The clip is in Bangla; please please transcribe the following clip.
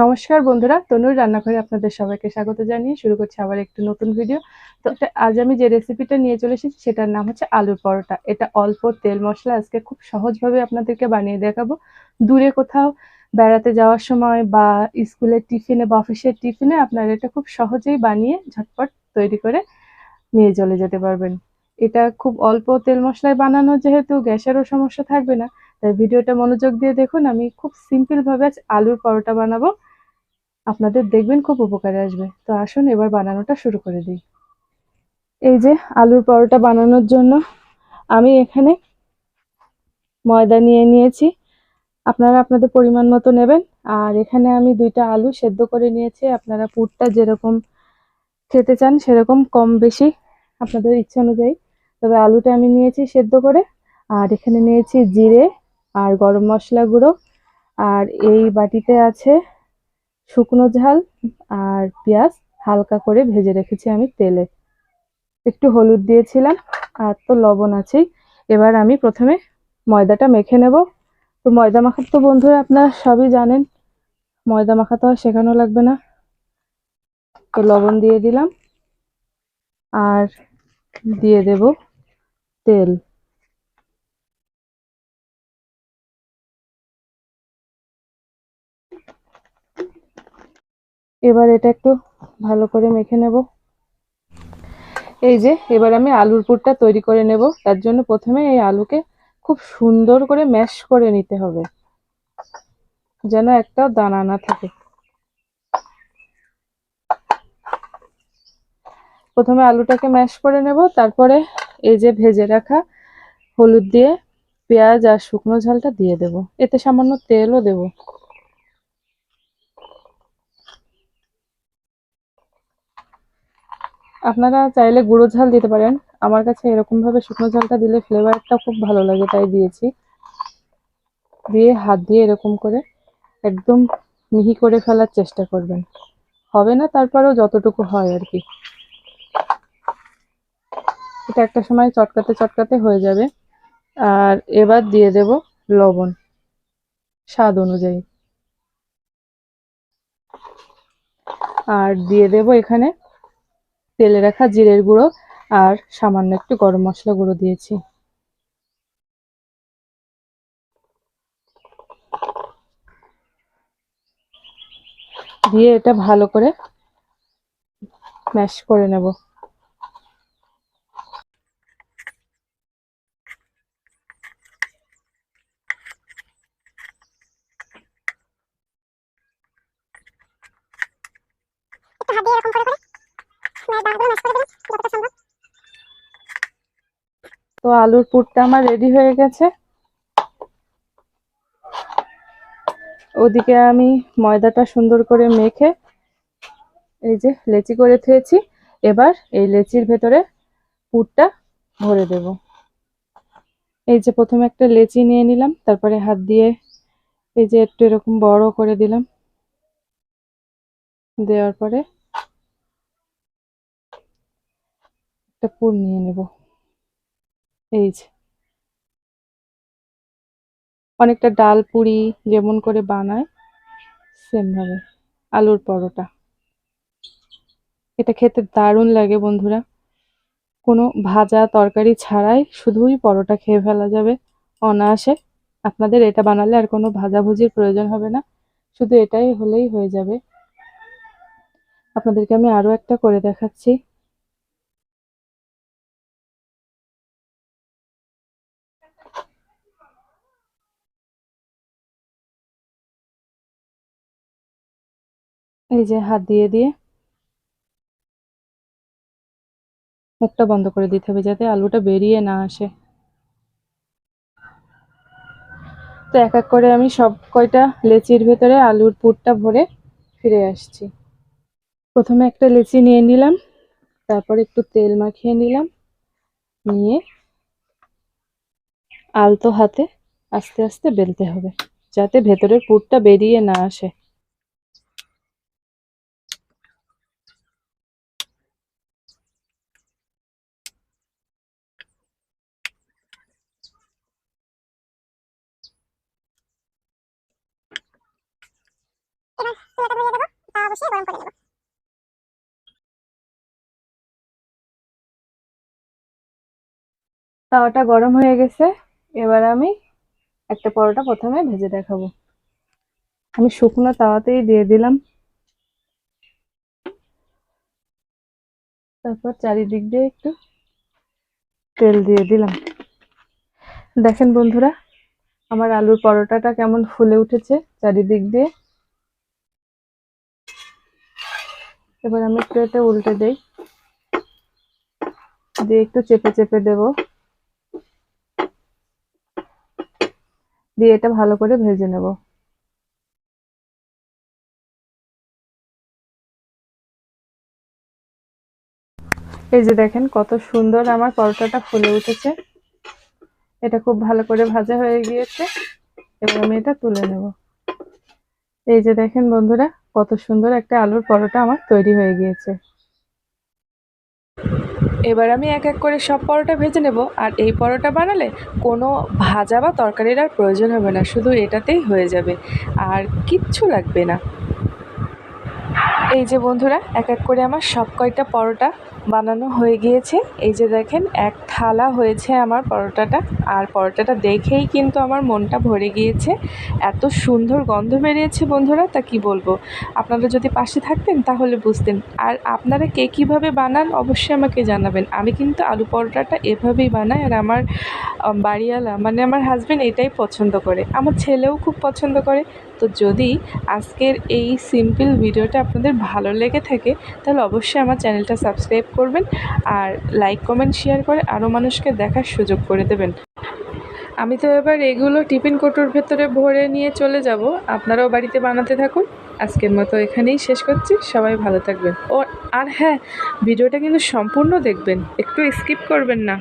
নমস্কার বন্ধুরা, তনুর রান্নাঘরে আপনাদের সবাইকে স্বাগত জানিয়ে শুরু করছি আবার একটু নতুন ভিডিও তো আজ আমি যে রেসিপিটা নিয়ে চলে এসেছি, সেটার নাম হচ্ছে আলুর পরোটা। এটা অল্প তেল মশলা, আজকে খুব সহজভাবে আপনাদেরকে বানিয়ে দেখাবো। দূরে কোথাও বেড়াতে যাওয়ার সময় বা স্কুলের টিফিনে বা অফিসের টিফিনে আপনারা এটা খুব সহজেই বানিয়ে ঝটপট তৈরি করে নিয়ে চলে যেতে পারবেন। এটা খুব অল্প তেল মশলায় বানানো, যেহেতু গ্যাসেরও সমস্যা থাকবে না, তাই ভিডিওটা মনোযোগ দিয়ে দেখুন। আমি খুব সিম্পলভাবে আজ আলুর পরোটা বানাবো। আপনাদের দেখবেন খুব উপকারে আসবে। তো আসুন, এবার বানানোটা শুরু করে দিই। এই যে আলুর পরোটা বানানোর জন্য আমি এখানে ময়দা নিয়ে নিয়েছি। আপনারা আপনাদের পরিমাণ মতো নেবেন। আর এখানে আমি দুইটা আলু সেদ্ধ করে নিয়েছি। আপনারা পুরটা যেরকম খেতে চান সেরকম কম বেশি আপনাদের ইচ্ছা অনুযায়ী। তবে আলুটা আমি নিয়েছি সেদ্ধ করে। আর এখানে নিয়েছি জিরে আর গরম মশলা গুঁড়ো। আর এই বাটিতে আছে শুকনো ঝাল আর পেঁয়াজ হালকা করে ভেজে রেখেছি আমি তেলে। একটু হলুদ দিয়েছিলাম আর তো লবণ আছেই। এবার আমি প্রথমে ময়দাটা মেখে নেব। তো ময়দা মাখার তো বন্ধুরা আপনারা সবই জানেন, ময়দা মাখা তো আর শেখানো লাগবে না। তো লবণ দিয়ে দিলাম আর দিয়ে দেব তেল। এবার এটা একটু ভালো করে মেখে নেব। এই যে, এবার আমি আলুর পুরটা তৈরি করে নেব। তার জন্য প্রথমে এই আলুকে খুব সুন্দর করে ম্যাশ করে নিতে হবে। যেন একটা দানা না থাকে। প্রথমে আলুটাকে ম্যাশ করে নেব। তারপরে এই যে ভেজে রাখা হলুদ দিয়ে পেঁয়াজ আর শুকনো ঝালটা দিয়ে দেব। এতে সামান্য তেলও দেব। আপনারা চাইলে গুঁড়ো ঝাল দিতে পারেন। আমার কাছে এরকমভাবে শুকনো ঝালটা দিলে ফ্লেভারটা খুব ভালো লাগে, তাই দিয়েছি। দিয়ে হাত দিয়ে এরকম করে একদম মিহি করে ফেলার চেষ্টা করবেন। হবে না, তারপরেও যতটুকু হয় আর কি। এটা একটা সময় চটকাতে চটকাতে হয়ে যাবে। আর এবার দিয়ে দেব লবণ, স্বাদ অনুযায়ী। আর দিয়ে দেব এখানে তেলে রাখা জিরের গুঁড়ো আর সামান্য একটু গরম মশলা গুঁড়ো দিয়েছি। দিয়ে এটা ভালো করে ম্যাশ করে নেব। এরকম করে দানাগুলো ম্যাশ করে দেবেন যতটা সম্ভব তো আলুর পুরটা আমার রেডি হয়ে গেছে। ওদিকে আমি ময়দাটা সুন্দর করে মেখে এই যে লেচি করে থুয়েছি। এবার এই লেচির ভেতরে পুরটা ভরে দেব। এই যে প্রথমে একটা লেচি নিয়ে নিলাম, তারপরে হাত দিয়ে এই যে একটু এরকম বড় করে দিলাম। দেওয়ার পরে একটা পুর নিয়ে নেব। এই যে। অনেকটা ডাল পুরি যেমন করে বানায় সেম ভাবে। আলুর পরোটা। এটা খেতে দারুণ লাগে বন্ধুরা। কোনো ভাজা তরকারি ছাড়াই শুধুই পরোটা খেয়ে ফেলা যাবে অনায়াসে। আপনাদের এটা বানালে আর কোনো ভাজাভুজির প্রয়োজন হবে না। শুধু এটাই হলেই হয়ে যাবে। আপনাদেরকে আমি আরও একটা করে দেখাচ্ছি। এই যে হাত দিয়ে দিয়ে মুখটা বন্ধ করে দিতে হবে যাতে আলুটা বেরিয়ে না আসে। তো এক এক করে আমি সব কয়টা লেচির ভেতরে আলুর পুরটা ভরে ফিরে আসছি। প্রথমে একটা লেচি নিয়ে নিলাম, তারপর একটু তেল মাখিয়ে নিলাম, নিয়ে আলতো হাতে আস্তে আস্তে বেলতে হবে, যাতে ভেতরের পুরটা বেরিয়ে না আসে এবার পুরোটা বসিয়ে গরম করে নেব। তাওয়াটা গরম হয়ে গেছে। এবার আমি একটা পরোটা প্রথমে ভেজে দেখাবো। আমি শুকনো তাওয়াতেই দিয়ে দিলাম। তারপর চারিদিক দিয়ে একটু তেল দিয়ে দিলাম। দেখেন বন্ধুরা, আমার আলুর পরোটাটা কেমন ফুলে উঠেছে চারিদিক দিয়ে। এবার আমি এটা উল্টে দেই। দিয়ে একটু চেপে চেপে দেব। দিয়ে এটা ভালো করে ভেজে নেব। এই যে দেখেন কত সুন্দর আমার পরোটাটা ফুলে উঠেছে। এটা খুব ভালো করে ভাজা হয়ে গিয়েছে। এবার আমি এটা তুলে নেব। এই যে দেখেন বন্ধুরা কত সুন্দর একটা আলুর পরোটা আমার তৈরি হয়ে গিয়েছে। এবার আমি এক এক করে সব পরোটা ভেজে নেব, আর এই পরোটা বানালে কোনো ভাজা বা তরকারির আর প্রয়োজন হবে না, শুধু এটাতেই হয়ে যাবে, আর কিচ্ছু লাগবে না। এই যে বন্ধুরা, এক এক করে আমার সব কয়টা পরোটা বানানো হয়ে গিয়েছে। এই যে দেখেন, এক থালা হয়েছে আমার পরোটাটা। আর পরোটাটা দেখেই কিন্তু আমার মনটা ভরে গিয়েছে। এত সুন্দর গন্ধ বেরিয়েছে বন্ধুরা, তা কি বলব? আপনারা যদি পাশে থাকতেন তাহলে বুঝতেন। আর আপনারা কে কীভাবে বানান অবশ্যই আমাকে জানাবেন। আমি কিন্তু আলু পরোটাটা এভাবেই বানাই আর আমার বাড়িওয়ালা মানে আমার হাজব্যান্ড এটাই পছন্দ করে। আমার ছেলেও খুব পছন্দ করে। তো যদি আজকের এই সিম্পল ভিডিওটা আপনাদের ভালো লেগে থাকে, তাহলে অবশ্যই আমার চ্যানেলটা সাবস্ক্রাইব করবেন আর লাইক কমেন্ট শেয়ার করে আরও মানুষকে দেখার সুযোগ করে দেবেন। আমি তো এবার এগুলো টিফিন কোটোর ভেতরে ভরে নিয়ে চলে যাব। আপনারাও বাড়িতে বানাতে থাকুন। আজকের মতো এখানেই শেষ করছি। সবাই ভালো থাকবেন। ও, আর হ্যাঁ ভিডিওটা কিন্তু সম্পূর্ণ দেখবেন। একটু স্কিপ করবেন না।